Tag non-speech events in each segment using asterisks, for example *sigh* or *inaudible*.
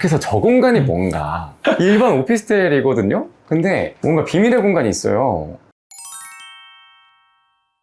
계속해서 저 공간이 뭔가 일반 오피스텔이거든요? 근데 뭔가 비밀의 공간이 있어요.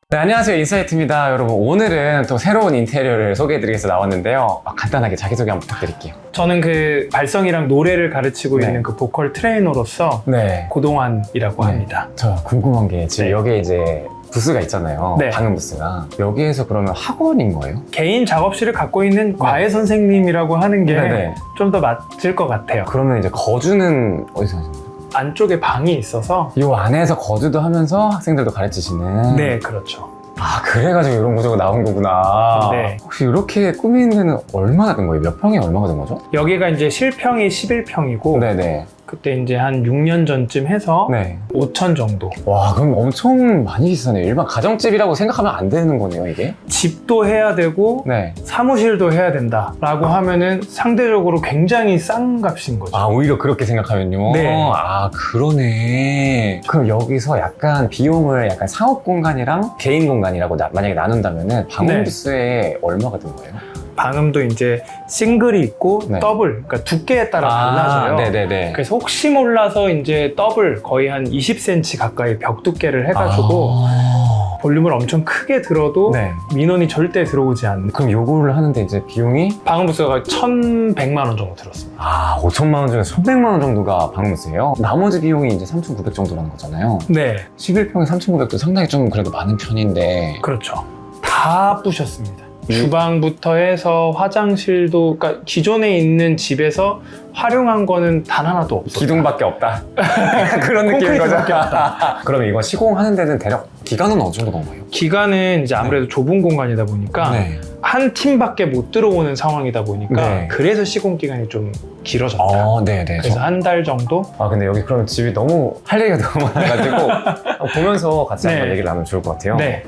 네, 안녕하세요. 인사이트입니다. 여러분, 오늘은 또 새로운 인테리어를 소개해드리겠서 나왔는데요. 아, 간단하게 자기소개 한번 부탁드릴게요. 저는 그 발성이랑 노래를 가르치고 네. 있는 그 보컬 트레이너로서 네. 고동환이라고 네. 합니다. 저 궁금한 게 지금 네. 여기에 이제 부스가 있잖아요. 네. 방음 부스가. 여기에서 그러면 학원인 거예요? 개인 작업실을 갖고 있는 과외 선생님이라고 하는 게좀 네. 더 맞을 것 같아요. 그러면 이제 거주는 어디서 하시는 거예요? 안쪽에 방이 있어서 이 안에서 거주도 하면서 학생들도 가르치시는? 네, 그렇죠. 아, 그래가지고 이런 구조가 나온 거구나. 네. 혹시 이렇게 꾸민 데는 얼마나 된 거예요? 몇 평에 얼마가 된 거죠? 여기가 이제 실평이 11평이고 네네. 그때 이제 한 6년 전쯤 해서 네. 5천 정도. 와, 그럼 엄청 많이 비싸네요. 일반 가정집이라고 생각하면 안 되는 거네요, 이게? 집도 해야 되고 네. 사무실도 해야 된다라고 하면은 상대적으로 굉장히 싼 값인 거죠. 아, 오히려 그렇게 생각하면요? 네. 아, 그러네. 그럼 여기서 약간 비용을 약간 상업 공간이랑 개인 공간이라고 나- 만약에 나눈다면은 방음 네. 부스에 얼마가 든 거예요? 방음도 이제 싱글이 있고 네. 더블, 그러니까 두께에 따라 달라져요. 네네네. 그래서 혹시 몰라서 이제 더블 거의 한 20cm 가까이 벽 두께를 해가지고 아. 볼륨을 엄청 크게 들어도 네. 민원이 절대 들어오지 않는 그럼 요거를 하는데 이제 비용이 방음부스가 1,100만 원 정도 들었습니다. 아, 5천만 원 중에 1,100만 원 정도가 방음부스예요. 나머지 비용이 이제 3,900 정도라는 거잖아요. 네, 11평에 3,900도 상당히 좀 그래도 많은 편인데. 그렇죠. 다 부셨습니다. 음. 주방부터 해서 화장실도, 그러니까 기존에 있는 집에서 활용한 거는 단 하나도 없어요. 기둥밖에 없다. *laughs* 그런 느낌인 거죠. 콘크리트밖에 없다. 그럼 이거 시공하는 데는 대략 기간은 어느 정도 건 거예요? 기간은 이제 아무래도 좁은 공간이다 보니까 네. 한 팀밖에 못 들어오는 상황이다 보니까 네. 그래서 시공 기간이 좀 길어졌다. 어, 네 네. 그래서 한 달 정도? 아, 근데 여기 그러면 집이 너무 할 얘기가 너무 많아가지고 *laughs* 보면서 같이 한번 네. 얘기를 나누면 좋을 것 같아요. 네.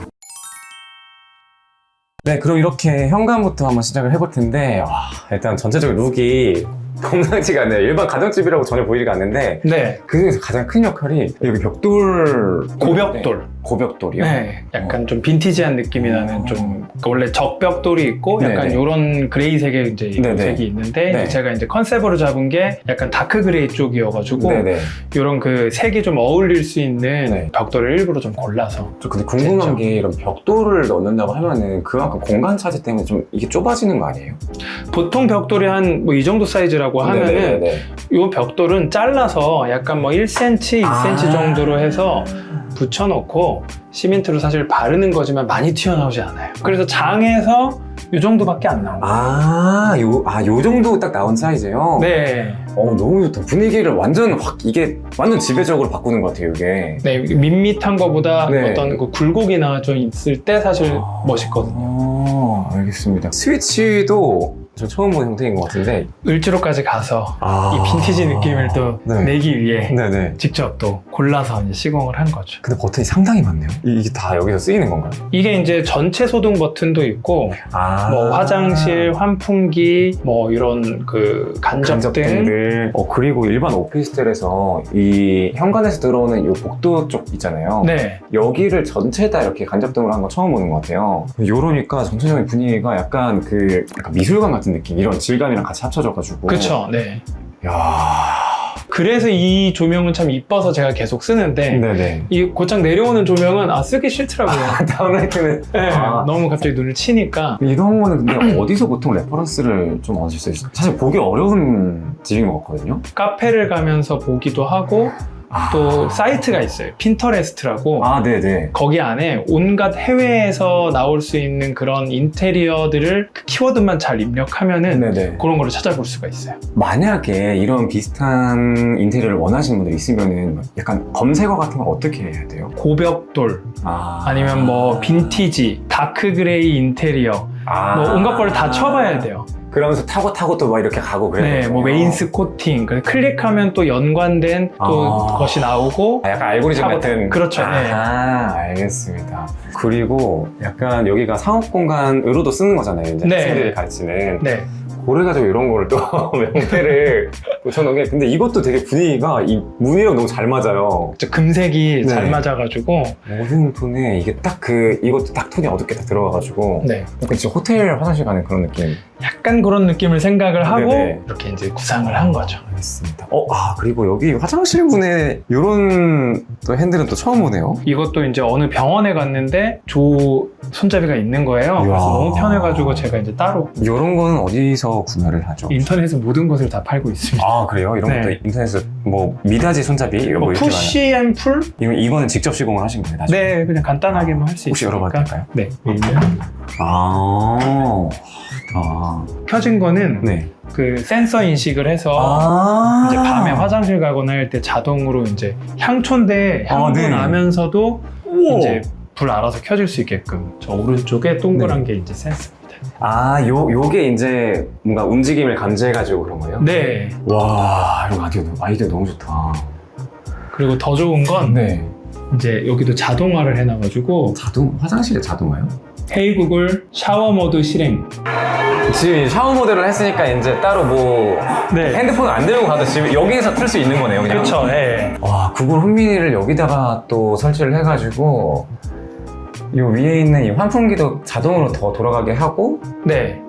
네, 그럼 이렇게 현관부터 한번 시작을 해볼 텐데, 와, 일단 전체적인 룩이 범상치가 않네요. 일반 가정집이라고 전혀 보이지가 않는데, 네. 그 중에서 가장 큰 역할이 여기 벽돌. 고벽돌. 고벽돌이요? 네. 약간 좀 빈티지한 느낌이 나는 좀 그러니까 원래 적벽돌이 있고 약간 네네. 이런 그레이색의 이제 네네. 색이 있는데 네. 제가 이제 컨셉으로 잡은 게 약간 다크 그레이 쪽이어가지고 네네. 이런 그 색이 좀 어울릴 수 있는 네. 벽돌을 일부러 좀 골라서 저 근데 궁금한. 게 이런 벽돌을 넣는다고 하면은 그만큼 공간 차지 때문에 좀 이게 좁아지는 거 아니에요? 보통 벽돌이 한 뭐 이 정도 사이즈 라고 하면은 네네네. 이 벽돌은 잘라서 약간 뭐 1cm, 2cm 아. 정도로 해서 붙여놓고 시멘트로 사실 바르는 거지만 많이 튀어나오지 않아요. 그래서 장에서 이 정도밖에 안 나옵니다. 아, 요, 아, 요 정도 딱 나온 사이즈요? 네. 어, 너무 좋다. 분위기를 완전 확, 이게 완전 지배적으로 바꾸는 것 같아요, 이게. 네, 밋밋한 거보다 네. 어떤 그 굴곡이나 좀 있을 때 사실 아. 멋있거든요. 아, 알겠습니다. 스위치도 저 처음 본 형태인 것 같은데. 을지로까지 가서 아. 이 빈티지 느낌을 또 네. 내기 위해 네네. 직접 또 골라서 이제 시공을 한 거죠. 근데 버튼이 상당히 많네요. 이- 이게 다 여기서 쓰이는 건가요? 이게 이제 전체 소등 버튼도 있고 아. 뭐 화장실, 환풍기, 뭐 이런 그 간접 등 간접등들. 어, 그리고 일반 오피스텔에서 이 현관에서 들어오는 이 복도 쪽 있잖아요. 네. 여기를 전체 다 이렇게 간접등으로 한 거 처음 보는 것 같아요. 요러니까 전체적인 분위기가 약간 그 약간 미술관 같은 느낌, 이런 질감이랑 같이 합쳐져가지고. 그렇죠. 네. 야 그래서 이 조명은 참 이뻐서 제가 계속 쓰는데 네네. 이 곧장 내려오는 조명은 아 쓰기 싫더라고요. 다운라이트는 네, 아. 너무 갑자기 눈을 치니까 이런 거는 근데 어디서 보통 레퍼런스를 좀 얻으실 수 있어요? 사실 보기 어려운 집인 것 같거든요. 카페를 가면서 보기도 하고 아. 또 사이트가 있어요. 핀터레스트라고 아, 네네. 거기 안에 온갖 해외에서 나올 수 있는 그런 인테리어들을 그 키워드만 잘 입력하면은 네네. 그런 거를 찾아볼 수가 있어요. 만약에 이런 비슷한 인테리어를 원하시는 분들 있으면은 약간 검색어 같은 거 어떻게 해야 돼요? 고벽돌 아. 아니면 뭐 빈티지, 다크 그레이 인테리어 아. 뭐 온갖 걸 다 쳐봐야 돼요. 그러면서 타고 타고 또 막 이렇게 가고 그래요. 네, 뭐 메인스 코팅. 클릭하면 또 연관된 또 아. 것이 나오고 아, 약간 알고리즘 타고 같은. 그렇죠, 아, 네. 알겠습니다. 그리고 약간 여기가 상업 공간으로도 쓰는 거잖아요. 이제 네. 학생들이 가르치는. 네. 그래가지고 이런 거를 또 *laughs* 명패를 붙여놓은 게 근데 이것도 되게 분위기가 이 무늬랑 너무 잘 맞아요. 저 금색이 네. 잘 맞아가지고 모든 톤에 이게 딱 그 이것도 딱 톤이 어둡게 딱 들어가가지고 네 약간 진짜 호텔 화장실 가는 그런 느낌. 약간 그런 느낌을 생각을 하고 네네. 이렇게 이제 구상을 한 거죠. 알겠습니다. 어, 아 그리고 여기 화장실 문에 이런 또 핸들은 또 처음 보네요. 이것도 이제 어느 병원에 갔는데 조 손잡이가 있는 거예요. 그래서 너무 편해가지고 제가 이제 따로 이런 거는 어디서 구매를 하죠? 인터넷에 모든 것을 다 팔고 있습니다. 아 그래요? 이런 네. 것도 인터넷에 뭐 미닫이 손잡이 이런 뭐 거 이렇게 많아요. 푸시 앤 풀? 이거 이거는 직접 시공을 하신 거예요? 나중에? 네, 그냥 간단하게만 할 수 혹시 있으니까. 열어봐도 될까요? 네. 아, 아, 켜진 거는 네. 그 센서 인식을 해서 아, 이제 밤에 화장실 가거나 할 때 자동으로 이제 향초인데 아, 향도 네. 나면서도 우와. 이제 불 알아서 켜질 수 있게끔 저 오른쪽에 동그란 게 이제 센서입니다. 아, 요 요게 이제 뭔가 움직임을 감지해가지고 그런 거예요? 네. 와, 이거 아이디어, 아이디어 너무 좋다. 그리고 더 좋은 건 네. 이제 여기도 자동화를 해놔가지고 자동 화장실에 자동화요? 헤이 구글 샤워 모드 실행. 지금 샤워 모델을 했으니까 이제 따로 뭐 네. 핸드폰 안 들고 가도 지금 여기에서 틀 수 있는 거네요, 그냥. 그렇죠. 네. 와, 구글 홈미니를 여기다가 또 설치를 해가지고 이 위에 있는 이 환풍기도 자동으로 더 돌아가게 하고 네.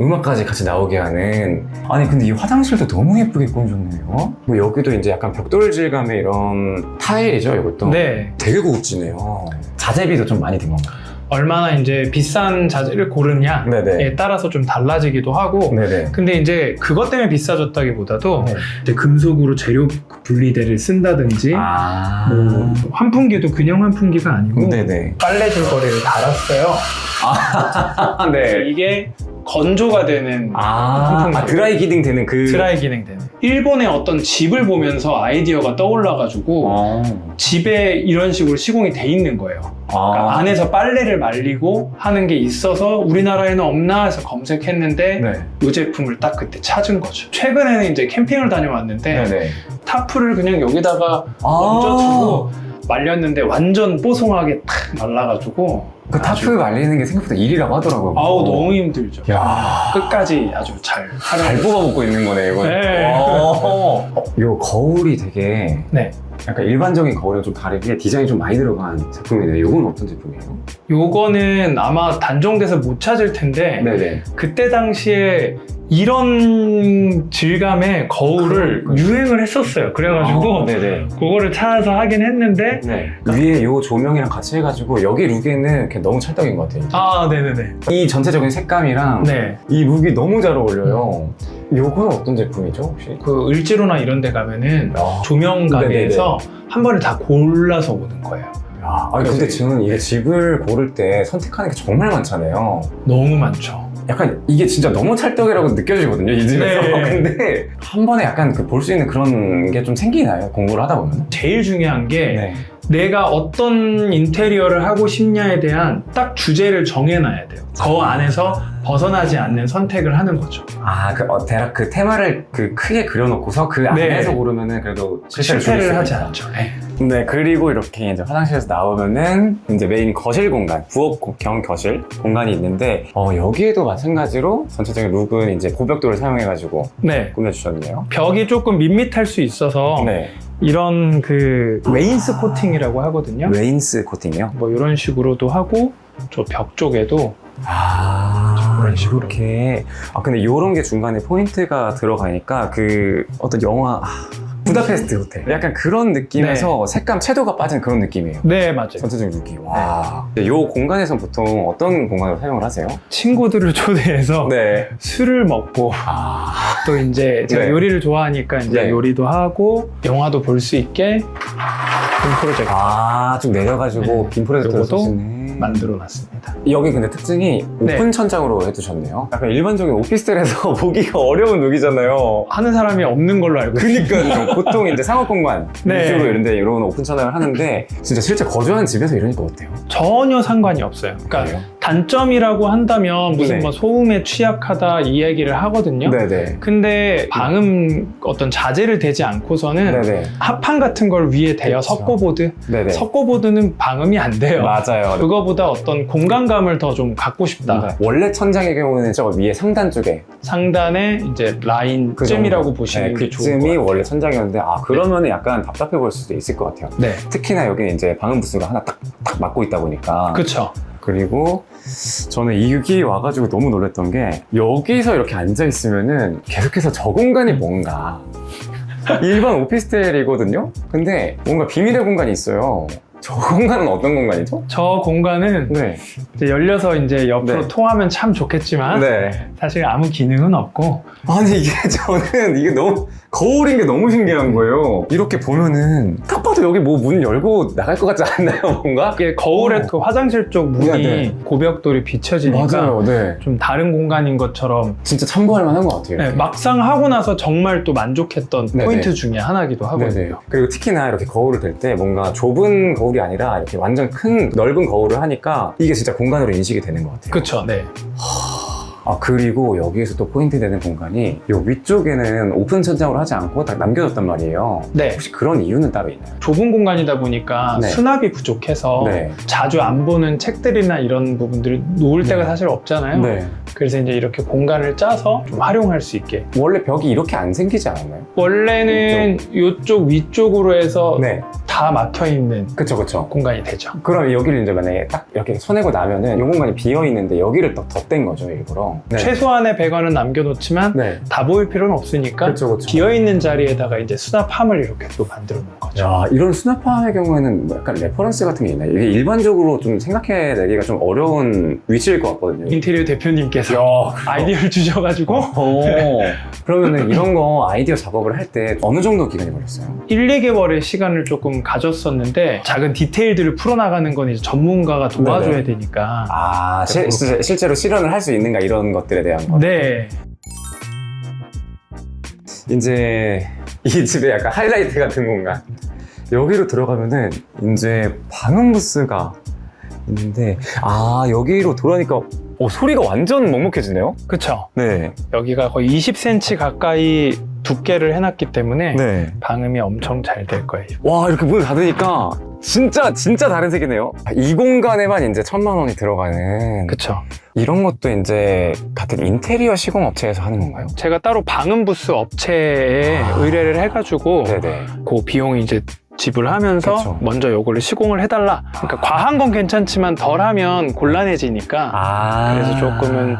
음악까지 같이 나오게 하는 아니 근데 이 화장실도 너무 예쁘게 꾸며줬네요 뭐 여기도 이제 약간 벽돌 질감의 이런 타일이죠 이것도 네. 되게 고급지네요 자재비도 좀 많이 든 건가요? 얼마나 이제 비싼 자재를 고르냐에 네네 따라서 좀 달라지기도 하고 네네 근데 이제 그것 때문에 비싸졌다기보다도 네. 이제 금속으로 재료 분리대를 쓴다든지 아 뭐 환풍기도 그냥 환풍기가 아니고 네네 빨래 줄거리를 달았어요. 아, *laughs* 네. 이게 건조가 되는 아. 아, 드라이 기딩 되는 그 드라이 기능 되는. 일본의 어떤 집을 보면서 아이디어가 떠올라가지고 어. 집에 이런 식으로 시공이 돼 있는 거예요. 그러니까 아. 안에서 빨래를 말리고 하는 게 있어서 우리나라에는 없나 해서 검색했는데 네. 이 제품을 딱 그때 찾은 거죠. 최근에는 이제 캠핑을 다녀왔는데 네네 타프를 그냥 여기다가 아. 얹어주고 말렸는데 완전 뽀송하게 탁 말라가지고 그 타프 아주- 말리는 게 생각보다 일이라고 하더라고요. 아우 너무 힘들죠. 야. 끝까지 아주 잘 잘 활용. 뽑아먹고 있는 거네, 이거. 네. 어, 요 거울이 되게 네. 약간 일반적인 거울이랑 좀 다르게 디자인이 좀 많이 들어간 제품이네요. 요건 어떤 제품이에요? 요거는 아마 단종돼서 못 찾을 텐데 네네. 그때 당시에 이런 질감의 거울을 그러니까요. 유행을 했었어요. 그래가지고 아, 네네. 그거를 찾아서 하긴 했는데 네. 위에 요 조명이랑 같이 해가지고 여기 룩에는 그냥 너무 찰떡인 것 같아요. 아 네네네. 이 전체적인 색감이랑 네. 이 룩이 너무 잘 어울려요. 요거는 어떤 제품이죠, 혹시? 그 을지로나 이런 데 가면은 아, 조명 가게에서 한 번에 다 골라서 오는 거예요. 야, 아니, 근데 저는 이게 집을 고를 때 선택하는 게 정말 많잖아요. 너무 많죠. 약간 이게 진짜 너무 찰떡이라고 느껴지거든요 이 집에서 네. *laughs* 근데 한 번에 약간 그 볼 수 있는 그런 게 좀 생기나요 공부를 하다 보면 제일 중요한 게 네. 내가 어떤 인테리어를 하고 싶냐에 대한 딱 주제를 정해놔야 돼요. 그 안에서 벗어나지 않는 선택을 하는 거죠. 아 그 어, 대략 그 테마를 그 크게 그려놓고서 그 네. 안에서 고르면은 그래도 실패를, 실패를 하지. 않죠. 네. 네 그리고 이렇게 이제 화장실에서 나오면은 이제 메인 거실 공간 부엌 겸 거실 공간이 있는데 어 여기에도 마찬가지로 전체적인 룩은 이제 고벽돌을 사용해가지고 네. 꾸며주셨네요 벽이 조금 밋밋할 수 있어서 네 이런 그 웨인스 코팅이라고 하거든요. 레인스 코팅이요 뭐 이런 식으로도 하고 저 벽 쪽에도 아, 그런 식으로. 이렇게. 아, 근데 요런 게 중간에 포인트가 들어가니까 그 어떤 영화, 아, 부다페스트 호텔. 약간 그런 느낌에서 색감, 채도가 빠진 그런 느낌이에요. 네 맞아요. 전체적인 룩이. 와. 요 공간에선 보통 어떤 공간으로 사용을 하세요? 친구들을 초대해서 네. 술을 먹고 아. 또 이제 제가 네. 요리를 좋아하니까 이제 네. 요리도 하고 영화도 볼 수 있게 그 프로젝트 아, 쭉 내려가지고 네. 빔 프로젝트를 요것도 쓰시네. 만들어 놨습니다. 여기 근데 특징이 네. 오픈 천장으로 해두셨네요. 약간 일반적인 오피스텔에서 *laughs* 보기가 어려운 룩이잖아요. 하는 사람이 없는 걸로 알고 있어요. 그니까요. *laughs* 보통 이제 상업공간 네. 위주로 이런 데 이런 오픈 천장을 하는데 진짜 실제 거주하는 집에서 이러니까 어때요? 전혀 상관이 없어요. 그러니까 그래요? 단점이라고 한다면 무슨 네. 뭐 소음에 취약하다 이 얘기를 하거든요. 네네. 근데 방음 어떤 자재를 대지 않고서는 네네. 합판 같은 걸 위에 대여 그쵸. 석고보드 네네. 석고보드는 방음이 안 돼요. 맞아요. 그거보다 어떤 공간감을 더 좀 갖고 싶다. 네. 원래 천장의 경우는 저 위에 상단 쪽에 상단에 이제 라인쯤이라고 정도. 보시는 네, 게 좋을 것 그쯤이 같아요. 원래 천장이었는데 아 그러면 약간 답답해 보일 수도 있을 것 같아요. 네, 특히나 여기 이제 방음 부스가 하나 딱, 딱 막고 있다 보니까 그렇죠. 그리고 저는 이육이 와가지고 너무 놀랐던 게 여기서 이렇게 앉아 있으면은 계속해서 저 공간이 뭔가 일반 오피스텔이거든요. 근데 뭔가 비밀의 공간이 있어요. 저 공간은 어떤 공간이죠? 저 공간은 네. 이제 열려서 이제 옆으로 네. 통하면 참 좋겠지만 네. 사실 아무 기능은 없고 아니 이게 저는 이게 너무 거울인 게 너무 신기한 거예요. 이렇게 보면은 딱 봐도 여기 뭐 문 열고 나갈 것 같지 않나요, *laughs* 뭔가? 이게 거울에 어. 그 화장실 쪽 문이 네, 네. 고벽돌이 비춰지니까 맞아요, 네. 좀 다른 공간인 것처럼 진짜 참고할 만한 것 같아요. 네. 막상 하고 나서 정말 또 만족했던 네네. 포인트 중에 하나기도 하거든요. 네네. 그리고 특히나 이렇게 거울을 댈 때 뭔가 좁은 거울이 아니라 이렇게 완전 큰 넓은 거울을 하니까 이게 진짜 공간으로 인식이 되는 것 같아요. 그렇죠. 네. 아 그리고 여기에서 또 포인트 되는 공간이 요 위쪽에는 오픈 천장으로 하지 않고 다 남겨뒀단 말이에요. 네. 혹시 그런 이유는 따로 있나요? 좁은 공간이다 보니까 네. 수납이 부족해서 네. 자주 안 보는 책들이나 이런 부분들을 놓을 네. 데가 사실 없잖아요. 네. 그래서 이제 이렇게 공간을 짜서 좀 활용할 수 있게. 원래 벽이 이렇게 안 생기지 않았나요? 원래는 이쪽 위쪽으로 해서 네. 다 막혀 있는 그쵸 그쵸. 공간이 되죠. 그럼 여기를 이제 만약에 딱 이렇게 쳐내고 나면은 이 공간이 비어 있는데 여기를 또 덧댄 거죠 일부러. 네. 최소한의 배관은 남겨놓지만 네. 다 보일 필요는 없으니까 그렇죠 그렇죠. 비어 있는 자리에다가 이제 수납함을 이렇게 또 만들어 놓은 거죠. 야, 이런 수납함의 경우에는 뭐 약간 레퍼런스 같은 게 있나요? 이게 일반적으로 좀 생각해내기가 좀 어려운 위치일 것 같거든요. 인테리어 대표님께서 야, 아이디어를 주셔가지고 오. 그러면은 이런 거 아이디어 작업을 할 때 어느 정도 기간이 걸렸어요? 1, 2개월의 시간을 조금 가졌었는데 작은 디테일들을 풀어나가는 건 이제 전문가가 도와줘야 네네. 되니까 아, 실, 실- 실제로 실현을 할 수 있는가 이런 것들에 대한 거. 네 이제 이 집의 약간 하이라이트 같은 공간. 여기로 들어가면은 이제 방음 부스가 있는데 아 여기로 돌아니까 어, 소리가 완전 먹먹해지네요. 그쵸 네. 여기가 거의 20cm 가까이 두께를 해놨기 때문에 네. 방음이 엄청 잘 될 거예요 와 이렇게 문을 닫으니까 진짜 진짜 다른 세계네요. 이 공간에만 이제 천만 원이 들어가는 그쵸 이런 것도 이제 같은 인테리어 시공 업체에서 하는 건가요? 제가 따로 방음 부스 업체에 아. 의뢰를 해가지고 네네. 그 비용이 이제 지불하면서 그쵸. 먼저 요거를 시공을 해달라. 그러니까 과한 건 괜찮지만 덜하면 곤란해지니까 아. 그래서 조금은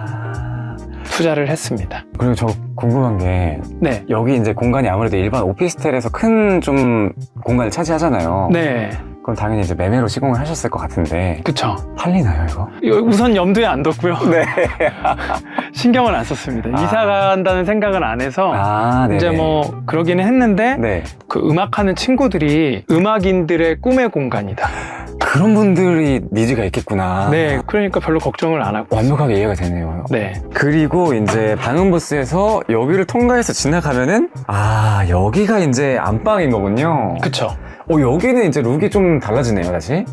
투자를 했습니다. 그리고 저 궁금한 게 네. 여기 이제 공간이 아무래도 일반 오피스텔에서 큰 좀 공간을 차지하잖아요. 네, 그럼 당연히 이제 매매로 시공을 하셨을 것 같은데 그쵸. 팔리나요 이거? 이거 우선 염두에 안 뒀고요. *laughs* 네. *laughs* 신경을 안 썼습니다. 아. 이사 간다는 생각은 안 해서 아, 네. 이제 뭐 그러기는 했는데 네. 그 음악하는 친구들이 음악인들의 꿈의 공간이다. 그런 분들이 니즈가 있겠구나. 네, 그러니까 별로 걱정을 안 하고. 완벽하게 이해가 되네요. 네, 그리고 이제 방음부스에서 여기를 통과해서 지나가면은 아 여기가 이제 안방인 거군요. 그쵸. 어 여기는 이제 룩이 좀 달라지네요 다시.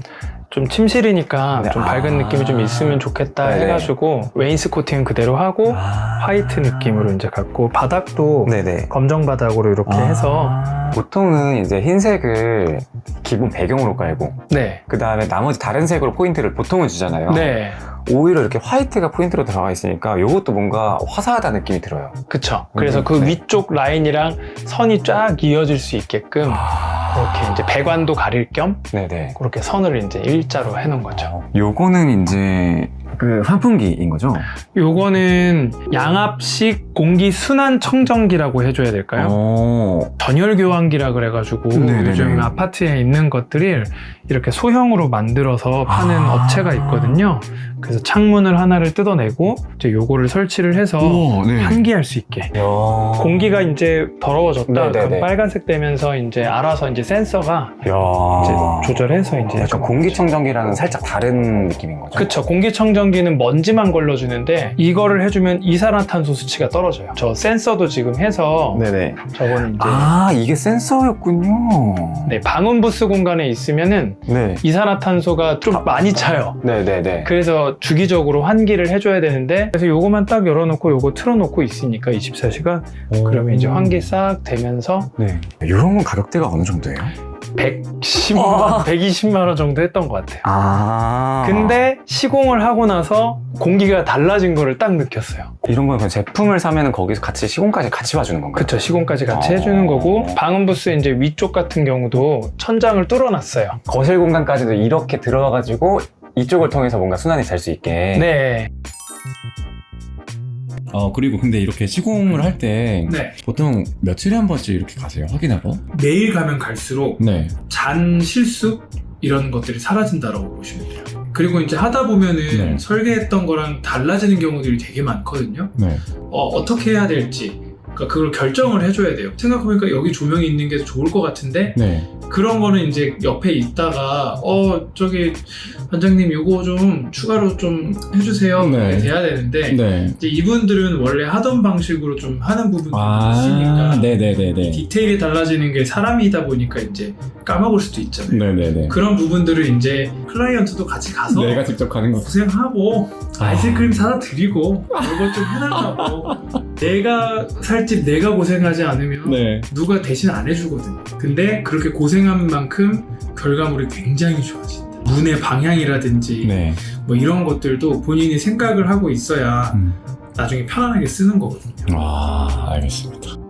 좀 침실이니까 네, 좀 아. 밝은 느낌이 좀 있으면 좋겠다 네네. 해가지고 웨인스코팅 그대로 하고 아. 화이트 느낌으로 이제 갖고 바닥도 네네. 검정 바닥으로 이렇게 아. 해서 보통은 이제 흰색을 기본 배경으로 깔고 네, 그 다음에 나머지 다른 색으로 포인트를 보통은 주잖아요. 네, 오히려 이렇게 화이트가 포인트로 들어가 있으니까 이것도 뭔가 화사하다 느낌이 들어요. 그쵸. 그래서 음, 그 네. 위쪽 라인이랑 선이 쫙 이어질 수 있게끔 아. 그렇게 이제 배관도 가릴 겸 네네. 그렇게 선을 이제 일자로 해놓은 거죠. 요거는 이제 그 환풍기인 거죠? 요거는 양압식 공기 순환 청정기라고 해줘야 될까요? 어. 전열 교환기라 그래가지고 네네네. 요즘 아파트에 있는 것들을 이렇게 소형으로 만들어서 파는 아. 업체가 있거든요. 그래서 창문을 하나를 뜯어내고 이제 요거를 설치를 해서 우와, 네. 환기할 수 있게. 야. 공기가 이제 더러워졌다. 네네네. 그럼 빨간색 되면서 이제 알아서 이제 센서가 야. 이제 조절해서 이제 약간 공기청정기랑은 살짝 다른 느낌인 거죠? 그쵸 공기청정 공기청정기는 먼지만 걸러주는데 이거를 해주면 이산화탄소 수치가 떨어져요. 저 센서도 지금 해서 네네. 저거는 이제 아, 이게 센서였군요. 네, 방음 부스 공간에 있으면은 네. 이산화탄소가 좀 많이 차요. 네네네. 그래서 주기적으로 환기를 해줘야 되는데 그래서 요거만 딱 열어놓고 요거 틀어놓고 있으니까 24시간 그러면 이제 환기 싹 되면서 네. 이런 건 가격대가 어느 정도예요? 110만 아. 원, 120만 원 정도 했던 것 같아요. 아. 근데 시공을 하고 나서 공기가 달라진 거를 딱 느꼈어요. 이런 건 그냥 제품을 사면 거기서 같이 시공까지 같이 봐주는 건가요? 그쵸 시공까지 같이 어. 해주는 거고 방음 부스 이제 위쪽 같은 경우도 천장을 뚫어놨어요. 거실 공간까지도 이렇게 들어가가지고 이쪽을 통해서 뭔가 순환이 될수 있게. 네. 어 그리고 근데 이렇게 시공을 할 때 네. 보통 며칠에 한 번씩 이렇게 가세요 확인하러? 매일 가면 갈수록 네. 잔 실수 이런 것들이 사라진다라고 보시면 돼요. 그리고 이제 하다 보면은 네. 설계했던 거랑 달라지는 경우들이 되게 많거든요. 네. 어, 어떻게 해야 될지. 그러니까 그걸 결정을 해줘야 돼요. 생각해보니까 여기 조명이 있는 게더 좋을 것 같은데 네. 그런 거는 이제 옆에 있다가 어 저기 반장님 요거 좀 추가로 좀 해주세요. 네. 돼야 되는데 네. 이제 이분들은 원래 하던 방식으로 좀 하는 부분이 아, 있으니까 네네네네. 디테일이 달라지는 게 사람이다 보니까 이제 까먹을 수도 있잖아요. 네네네. 그런 부분들을 이제 클라이언트도 같이 가서 내가 직접 가는 거. 고생하고 아이스크림 사다 드리고 이거 좀 해달라고 *laughs* 내가 살집 내가 고생하지 않으면 네. 누가 대신 안 해주거든요. 근데 그렇게 고생한 만큼 결과물이 굉장히 좋아진다. 문의 방향이라든지 네. 뭐 이런 것들도 본인이 생각을 하고 있어야 음. 나중에 편안하게 쓰는 거거든요. 아, 알겠습니다.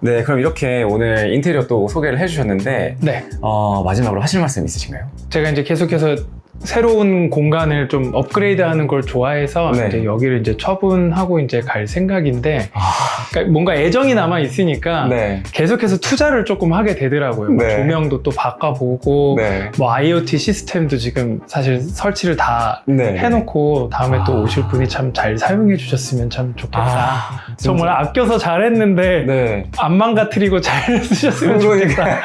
네, 그럼 이렇게 오늘 인테리어 또 소개를 해주셨는데, 네. 어, 마지막으로 하실 말씀 있으신가요? 제가 이제 계속해서 새로운 공간을 좀 업그레이드하는 걸 좋아해서 네. 이제 여기를 이제 처분하고 이제 갈 생각인데 아, 그러니까 뭔가 애정이 남아 있으니까 네. 계속해서 투자를 조금 하게 되더라고요. 뭐 네. 조명도 또 바꿔보고 네. 뭐 IoT 시스템도 지금 사실 설치를 다 네. 해놓고 다음에 또 아. 오실 분이 참 잘 사용해 주셨으면 참 좋겠다. 아, 정말 아껴서 잘했는데 네. 안 망가뜨리고 잘 *laughs* 쓰셨으면 좋겠다.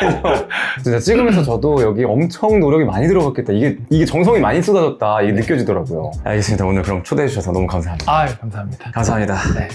진짜 찍으면서 저도 여기 엄청 노력이 많이 들어갔겠다. 이게, 이게 정성이 많이 쏟아졌다. 이게 느껴지더라고요. 알겠습니다. 오늘 그럼 초대해 주셔서 너무 감사합니다. 아 감사합니다. 감사합니다. 네.